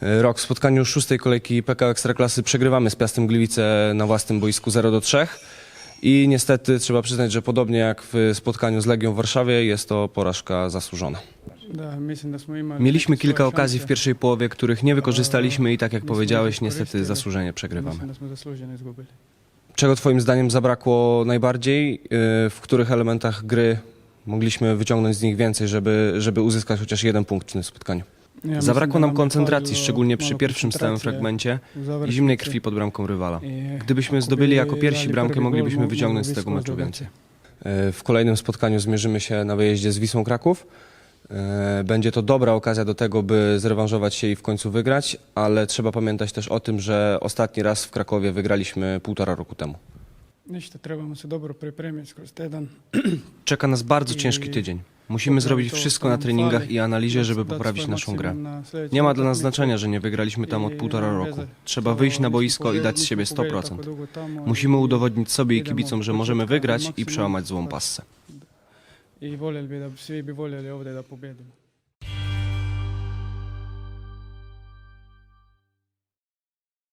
Rok w spotkaniu szóstej kolejki PK Ekstraklasy przegrywamy z Piastem Gliwice na własnym boisku 0 do 3. I niestety trzeba przyznać, że podobnie jak w spotkaniu z Legią w Warszawie jest to porażka zasłużona. Mieliśmy kilka okazji w pierwszej połowie, których nie wykorzystaliśmy i tak jak powiedziałeś, niestety zasłużenie przegrywamy. Czego twoim zdaniem zabrakło najbardziej? Yy, W których elementach gry mogliśmy wyciągnąć z nich więcej, żeby, żeby uzyskać chociaż jeden punkt w tym spotkaniu? Zabrakło nam koncentracji, szczególnie przy pierwszym stałym fragmencie i zimnej krwi pod bramką rywala. Gdybyśmy zdobyli jako pierwsi bramkę, moglibyśmy mogli wyciągnąć z tego meczu więcej. E, W kolejnym spotkaniu zmierzymy się na wyjeździe z Wisłą Kraków. E, Będzie to dobra okazja do tego, by zrewanżować się i w końcu wygrać, ale trzeba pamiętać też o tym, że ostatni raz w Krakowie wygraliśmy półtora roku temu. Czeka nas bardzo ciężki tydzień. Musimy zrobić wszystko na treningach i analizie, żeby poprawić naszą grę. Nie ma dla nas znaczenia, że nie wygraliśmy tam od półtora roku. Trzeba wyjść na boisko i dać z siebie nismo pobjedili 100%. tako dugo tamo Musimy udowodnić sobie i kibicom, że możemy wygrać i przełamać złą passę. I svi bi voljeli ovdje da.